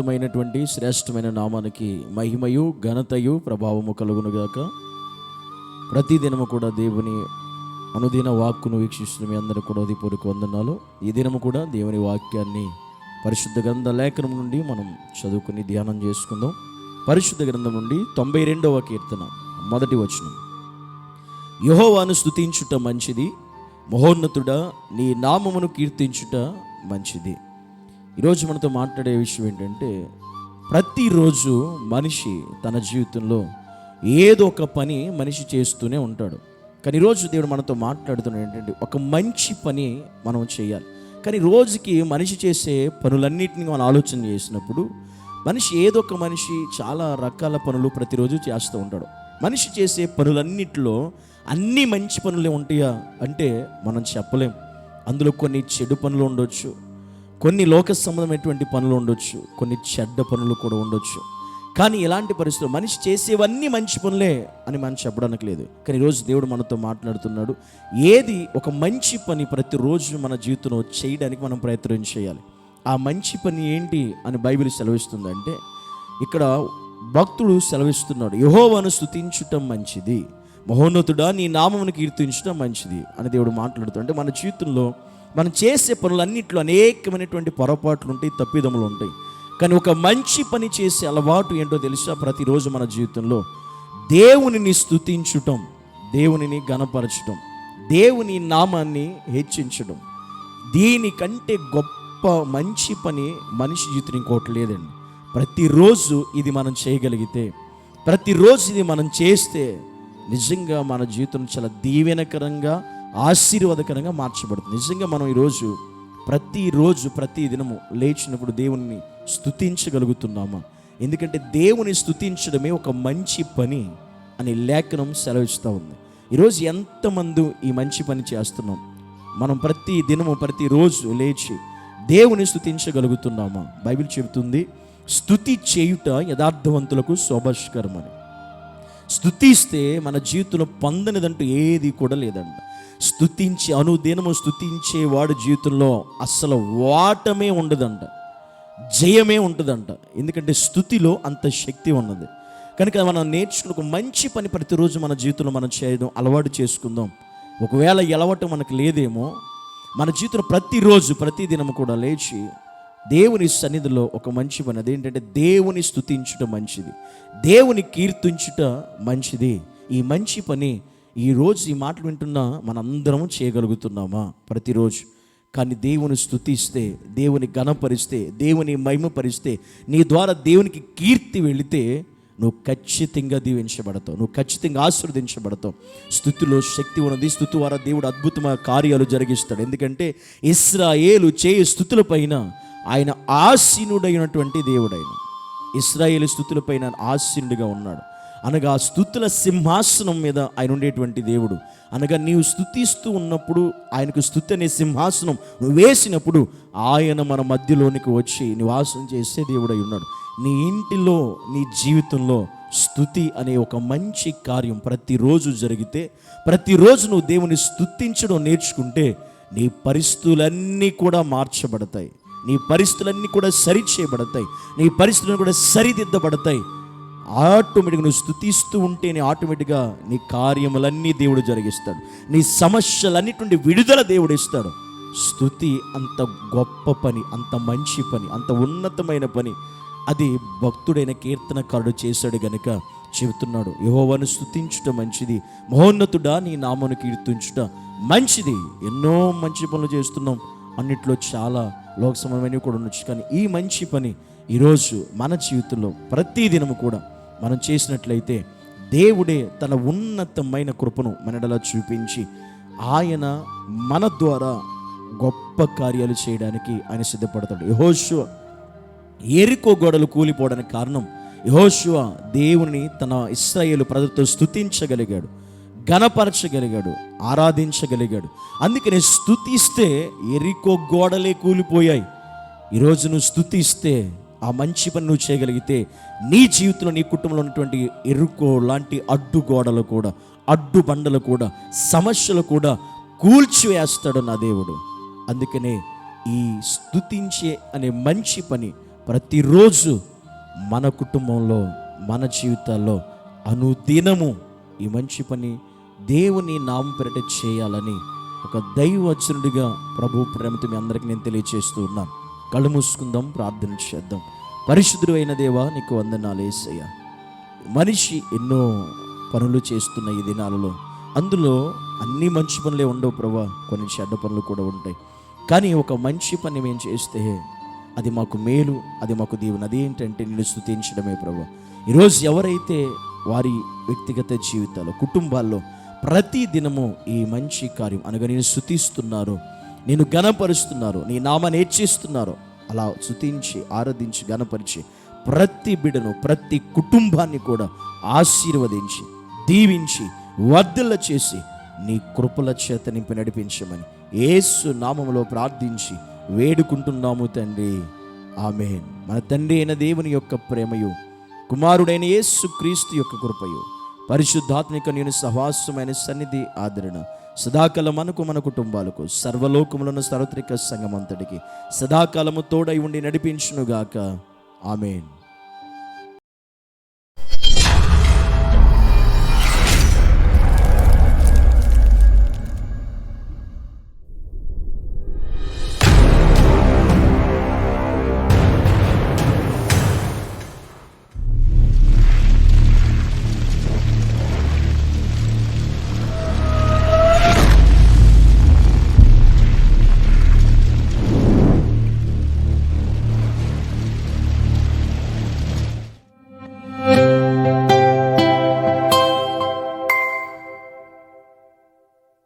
ఉన్నతమైనటువంటి శ్రేష్టమైన నామానికి మహిమయు ఘనతయు ప్రభావము కలుగునుగాక ప్రతిదినము కూడా దేవుని అనుదిన వాక్కును వీక్షిస్తున్న మీ అందరూ కూడా ఉదయపూర్వక వందనాలు. ఈ దినము కూడా దేవుని వాక్యాన్ని పరిశుద్ధ గ్రంథ లేఖనం నుండి మనం చదువుకుని ధ్యానం చేసుకుందాం. పరిశుద్ధ గ్రంథం నుండి తొంభై రెండవ కీర్తన మొదటి వచనం. యహోవాను స్తుతించుట మంచిది మహోన్నతుడా నీ నామమును కీర్తించుట మంచిది. ఈరోజు మనతో మాట్లాడే విషయం ఏంటంటే ప్రతిరోజు మనిషి తన జీవితంలో ఏదో ఒక పని మనిషి చేస్తూనే ఉంటాడు. కానీ ఈరోజు దేవుడు మనతో మాట్లాడుతున్నాడు ఏంటంటే ఒక మంచి పని మనం చేయాలి. కానీ రోజుకి మనిషి చేసే పనులన్నింటినీ మనం ఆలోచన చేసినప్పుడు మనిషి ఏదో ఒక మనిషి చాలా రకాల పనులు ప్రతిరోజు చేస్తూ ఉంటాడు. మనిషి చేసే పనులన్నిటిలో అన్ని మంచి పనులే ఉంటాయా అంటే మనం చెప్పలేం. అందులో కొన్ని చెడు పనులు ఉండొచ్చు కొన్ని లోక సంబంధమైనటువంటి పనులు ఉండొచ్చు కొన్ని చెడ్డ పనులు కూడా ఉండొచ్చు. కానీ ఎలాంటి పరిస్థితులు మనిషి చేసేవన్నీ మంచి పనులే అని మనం చెప్పడానికి లేదు. కానీ ఈరోజు దేవుడు మనతో మాట్లాడుతున్నాడు. ఏది ఒక మంచి పని ప్రతిరోజు మన జీవితంలో చేయడానికి మనం ప్రయత్నం చేయాలి. ఆ మంచి పని ఏంటి అని బైబిల్ సెలవిస్తుందంటే ఇక్కడ భక్తుడు సెలవిస్తున్నాడు యహోవను స్తుతించటం మంచిది. మహోన్నతుడా నీ నామమును కీర్తించడం మంచిది అని దేవుడు మాట్లాడుతూ అంటే మన జీవితంలో మనం చేసే పనులన్నింటిలో అనేకమైనటువంటి పొరపాట్లు ఉంటాయి తప్పిదములు ఉంటాయి. కానీ ఒక మంచి పని చేసే అలవాటు ఏంటో తెలుసా? ప్రతిరోజు మన జీవితంలో దేవునిని స్థుతించటం దేవునిని గణపరచటం దేవుని నామాన్ని హెచ్చించడం దీనికంటే గొప్ప మంచి పని మనిషి జీవితం ఇంకోటి లేదండి. ప్రతిరోజు ఇది మనం చేయగలిగితే ప్రతిరోజు ఇది మనం చేస్తే నిజంగా మన జీవితం చాలా దీవెనకరంగా ఆశీర్వాదకరంగా మార్చబడుతుంది. నిజంగా మనం ఈరోజు ప్రతిరోజు ప్రతి దినము లేచినప్పుడు దేవుణ్ణి స్తుతించగలుగుతున్నామా? ఎందుకంటే దేవుని స్థుతించడమే ఒక మంచి పని అని లేఖనం సెలవిస్తూ ఉంది. ఈరోజు ఎంతమంది ఈ మంచి పని చేస్తున్నాం? మనం ప్రతి దినము ప్రతిరోజు లేచి దేవుని స్థుతించగలుగుతున్నామా బైబిల్ చెబుతుంది స్థుతి చేయుట యథార్థవంతులకు శోభస్కరమని. స్థుతిస్తే మన జీవితంలో పొందనిదంటూ ఏది కూడా లేదంట. స్థుతించి అనుదినము స్థుతించేవాడు జీవితంలో అస్సలు వాటమే ఉండదంట జయమే ఉంటుందంట ఎందుకంటే స్థుతిలో అంత శక్తి ఉన్నది. కనుక మనం నేర్చుకున్న ఒక మంచి పని ప్రతిరోజు మన జీవితంలో మనం చేయడం అలవాటు చేసుకుందాం. ఒకవేళ ఎలవటం మనకు లేదేమో మన జీవితంలో ప్రతిరోజు ప్రతిదినం కూడా లేచి దేవుని సన్నిధిలో ఒక మంచి పని అదేంటంటే దేవుని స్థుతించుట మంచిది. దేవుని కీర్తించుట మంచిది. ఈ మంచి పని ఈరోజు ఈ మాటలు వింటున్నా మనందరం చేయగలుగుతున్నామా? ప్రతిరోజు. కానీ దేవుని స్థుతిస్తే దేవుని ఘనపరిస్తే దేవుని మహిమపరిస్తే నీ ద్వారా దేవునికి కీర్తి వెళితే నువ్వు ఖచ్చితంగా దీవించబడతావు. నువ్వు ఖచ్చితంగా ఆశీర్వదించబడతావు. స్థుతిలో శక్తి ఉన్నది స్థుతి ద్వారా దేవుడు అద్భుతమైన కార్యాలు జరిగిస్తాడు. ఎందుకంటే ఇస్రాయేలు చేయి స్థుతులపైన ఆయన ఆసీనుడైనటువంటి దేవుడైన. ఇస్రాయేలు స్థుతులపైన ఆసీనుడిగా ఉన్నాడు. అనగా స్థుతుల సింహాసనం మీద ఆయన ఉండేటువంటి దేవుడు. అనగా నీవు స్థుతిస్తూ ఉన్నప్పుడు ఆయనకు స్థుతి అనే సింహాసనం నువ్వు వేసినప్పుడు ఆయన మన మధ్యలోనికి వచ్చి నివాసం చేసే దేవుడై ఉన్నాడు. నీ ఇంటిలో నీ జీవితంలో స్థుతి అనే ఒక మంచి కార్యం ప్రతిరోజు జరిగితే ప్రతిరోజు నువ్వు దేవుని స్థుతించడం నేర్చుకుంటే నీ పరిస్థితులన్నీ కూడా మార్చబడతాయి. నీ పరిస్థితులన్నీ కూడా సరి చేయబడతాయి నీ పరిస్థితులు కూడా సరిదిద్దబడతాయి. ఆటోమేటిక్గా నువ్వు స్థుతిస్తూ ఉంటేనే ఆటోమేటిక్గా నీ కార్యములన్నీ దేవుడు జరిగిస్తాడు. నీ సమస్యలన్నిటి నుండి విడుదల దేవుడు ఇస్తాడు. స్థుతి అంత గొప్ప పని అంత మంచి పని అంత ఉన్నతమైన పని. అది భక్తుడైన కీర్తనకారుడు చేశాడు గనుక చెబుతున్నాడు యహోవాను స్థుతించుట మంచిది మహోన్నతుడా నీ నామను కీర్తించుట మంచిది. ఎన్నో మంచి పనులు చేస్తున్నాం. అన్నిట్లో చాలా లోక సంబంధమైనవి కూడా ఉండొచ్చు కానీ ఈ మంచి పని ఈరోజు మన జీవితంలో ప్రతిదినము కూడా మనం చేసినట్లయితే దేవుడే తన ఉన్నతమైన కృపను మనడలా చూపించి ఆయన మన ద్వారా గొప్ప కార్యాలు చేయడానికి ఆయన సిద్ధపడతాడు. యహోశువ ఎరికో గోడలు కూలిపోవడానికి కారణం యహోశువ దేవుని తన ఇస్రాయేలు ప్రజలతో స్థుతించగలిగాడు గణపరచగలిగాడు ఆరాధించగలిగాడు. అందుకని స్థుతిస్తే ఎరికో గోడలే కూలిపోయాయి. ఈరోజు నువ్వు స్థుతిస్తే ఆ మంచి పని నువ్వు చేయగలిగితే నీ జీవితంలో నీ కుటుంబంలో ఉన్నటువంటి ఎరుకో లాంటి అడ్డు గోడలు కూడా అడ్డు బండలు కూడా సమస్యలు కూడా కూల్చివేస్తాడు నా దేవుడు. అందుకనే ఈ స్థుతించే అనే మంచి పని ప్రతిరోజు మన కుటుంబంలో మన జీవితాల్లో అనుదినము ఈ మంచి పని దేవుని నామం పెరట చేయాలని ఒక దైవచనుడిగా ప్రభు ప్రేమతో మీ అందరికీ నేను తెలియజేస్తూ ఉన్నాను. కళ్ళు మూసుకుందాం ప్రార్థన చేద్దాం. పరిశుద్ధుడు అయిన దేవా నీకు వందనాలు వేసయ్య మనిషి ఎన్నో పనులు చేస్తున్న ఈ దినాలలో. అందులో అన్ని మంచి పనులే ఉండవు ప్రభా కొన్ని చెడ్డ పనులు కూడా ఉంటాయి. కానీ ఒక మంచి పని మేము చేస్తే అది మాకు మేలు అది మాకు దీవెన. అదేంటంటే నిన్ను స్థుతించడమే ప్రభా. ఈరోజు ఎవరైతే వారి వ్యక్తిగత జీవితాల్లో కుటుంబాల్లో ప్రతి దినము ఈ మంచి కార్యం అనగా నేను స్థుతిస్తున్నారు నేను ఘనపరుస్తున్నారు. నీ నామాన్ని హెచ్చిస్తున్నారు. అలా శుతించి ఆరాధించి ఘనపరిచి ప్రతి బిడను ప్రతి కుటుంబాన్ని కూడా ఆశీర్వదించి దీవించి వర్ధల చేసి నీ కృపల చేత నింపి నడిపించమని ఏసు నామములో ప్రార్థించి వేడుకుంటున్నాము తండ్రి. ఆమె మన తండ్రి అయిన దేవుని యొక్క ప్రేమయు కుమారుడైన యేసు క్రీస్తు యొక్క కృపయు పరిశుద్ధాత్మిక నేను సహవాసమైన సన్నిధి ఆదరణ సదాకాలం మనకు మన కుటుంబాలకు సర్వలోకములను సార్వత్రిక సంఘమంతటికి సదాకాలము తోడై ఉండి నడిపించునుగాక. ఆమెన్.